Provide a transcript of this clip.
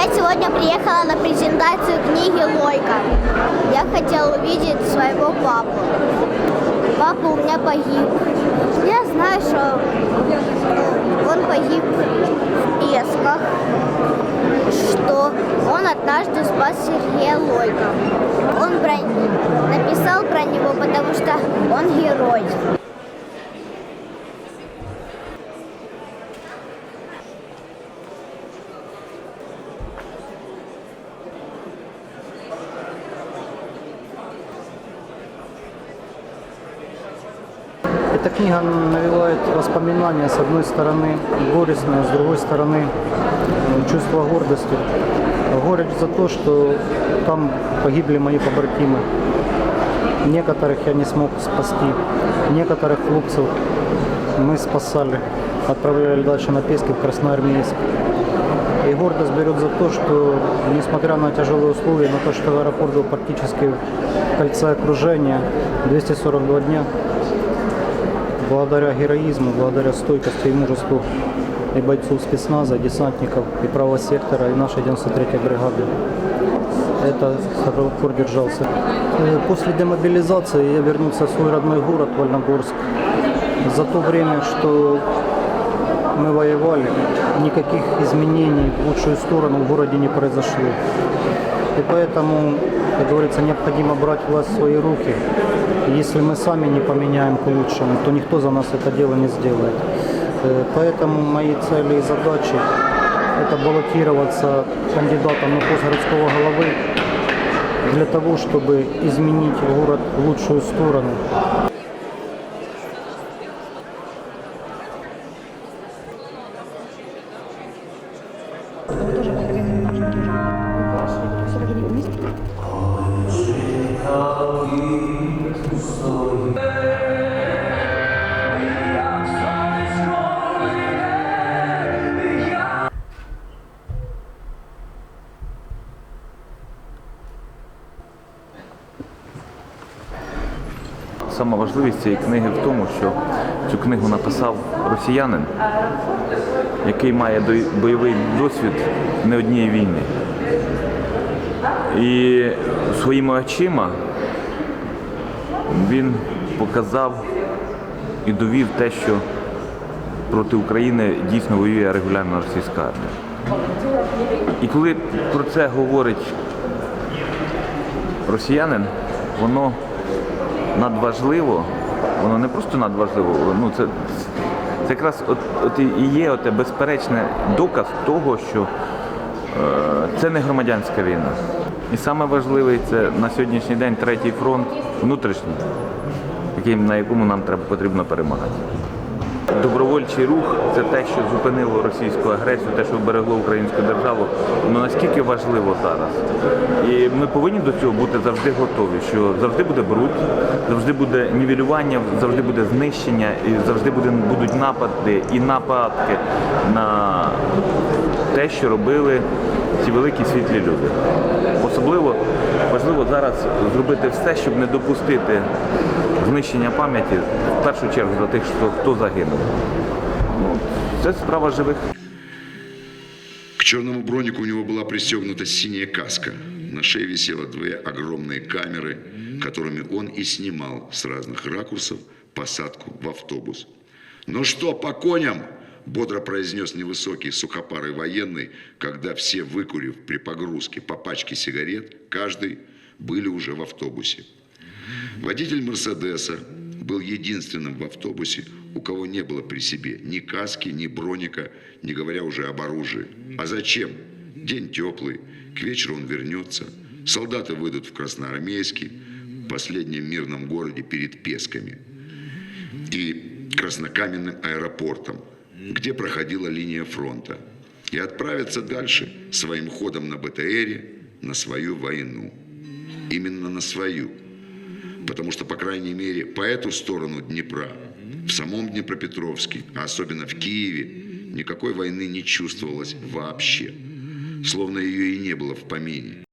Я сегодня приехала на презентацию книги Лойка. Я хотела увидеть своего папу. Папа у меня погиб. Эта книга навевает воспоминания, с одной стороны горестные, с другой стороны чувство гордости. Горечь за то, что там погибли мои побратимы. Некоторых я не смог спасти, некоторых хлопцев мы спасали, отправляли дальше на Пески в Красноармейск. И гордость берет за то, что несмотря на тяжелые условия, на то, что аэропорт был практически в кольце окружения, 242 дня, благодаря героизму, благодаря стойкости и мужеству и бойцов спецназа, и десантников, и правого сектора, и нашей 93-й бригады. Это Саровкур держался. Э, После демобилизации я вернулся в свой родной город Вольногорск. За то время, что мы воевали, никаких изменений в лучшую сторону в городе не произошло. И поэтому, как говорится, необходимо брать власть в свои руки. И Если мы сами не поменяем к лучшему, то никто за нас это дело не сделает. Э, Поэтому мои цели и задачи – это баллотироваться кандидатом на пост городского головы для того, чтобы изменить город в лучшую сторону. Сама важливість цієї книги в тому, що цю книгу написав росіянин, який має бойовий досвід не однієї війни. І своїми очима він показав і довів те, що проти України дійсно воює регулярна російська армія. І коли про це говорить росіянин, воно надважливо, воно не просто надважливо, ну це, це якраз от, от і є оте безперечний доказ того, що е, це не громадянська війна. І саме важливий це на сьогоднішній день третій фронт внутрішній, який, на якому нам треба потрібно перемагати. Добровольчий рух це те, що зупинило російську агресію, те, що вберегло українську державу. Ну наскільки важливо зараз. І ми повинні до цього бути завжди готові, що завжди буде бруд, завжди буде нівелювання, завжди буде знищення, і завжди буде, будуть напади і нападки на те, що робили ці великі світлі люди. Особливо важливо зараз зробити все, щоб не допустити знищення пам'яті в першу чергу за тих, хто, загинув. Ну, це справа живих К черному бронику у него была пристегнута синяя каска. На шее висело две огромные камеры, которыми он и снимал с разных ракурсов посадку в автобус. «Ну что, по коням?» – бодро произнес невысокий сухопарый военный, когда все, выкурив при погрузке по пачке сигарет, каждый были уже в автобусе. Водитель «Мерседеса» был единственным в автобусе, у кого не было при себе ни каски, ни броника, не говоря уже об оружии. А зачем? День теплый, к вечеру он вернется. Солдаты выйдут в Красноармейский, последнем мирном городе перед Песками и Краснокаменным аэропортом, где проходила линия фронта, и отправятся дальше своим ходом на БТРе на свою войну. Именно на свою. Потому что, по крайней мере, по эту сторону Днепра, в самом Днепропетровске, а особенно в Киеве, никакой войны не чувствовалось вообще. Словно ее и не было в помине.